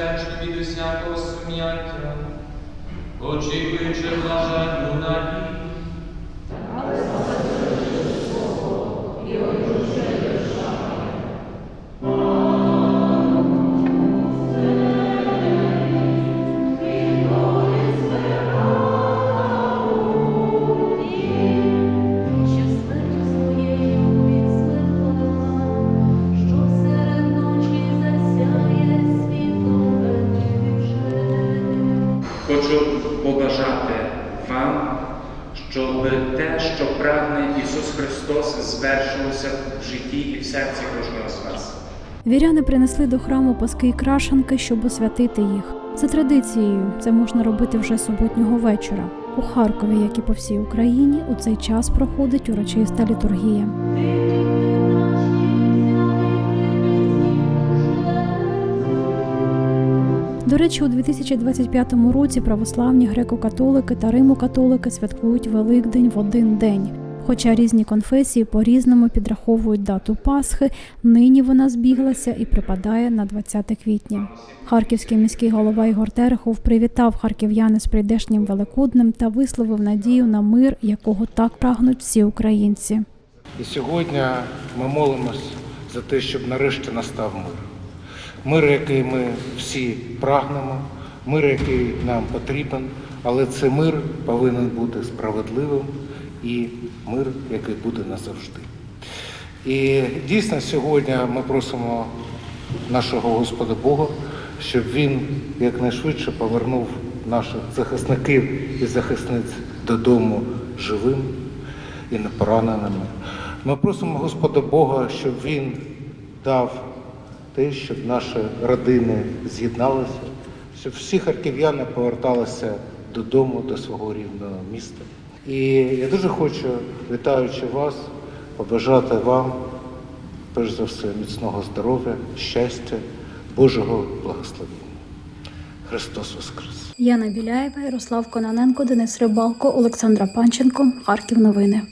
безпечно від усякого сум'яття, очікуючи блаженну Хочу побажати вам, щоб те, що прагне Ісус Христос, звершилося в житті і в серці кожного з вас. Віряни принесли до храму паски і крашанки, щоб освятити їх. За традицією, це можна робити вже суботнього вечора. У Харкові, як і по всій Україні, у цей час проходить урочиста літургія. До речі, у 2025 році православні греко-католики та римо-католики святкують Великдень в один день. Хоча різні конфесії по-різному підраховують дату Пасхи, нині вона збіглася і припадає на 20 квітня. Харківський міський голова Ігор Терехов привітав харків'яни з прийдешнім Великоднем та висловив надію на мир, якого так прагнуть всі українці. І сьогодні ми молимось за те, щоб нарешті настав мир. Мир, який ми всі прагнемо, мир, який нам потрібен, але цей мир повинен бути справедливим і мир, який буде назавжди. І дійсно сьогодні ми просимо нашого Господа Бога, щоб Він якнайшвидше повернув наших захисників і захисниць додому живим і непораненими. Ми просимо Господа Бога, щоб Він дав те, щоб наші родини з'єдналися, щоб всі харків'яни поверталися додому, до свого рідного міста. І я дуже хочу, вітаючи вас, побажати вам, перш за все, міцного здоров'я, щастя, Божого благословення. Христос Воскрес! Яна Біляєва, Ярослав Кононенко, Денис Рибалко, Олександра Панченко. Харків новини.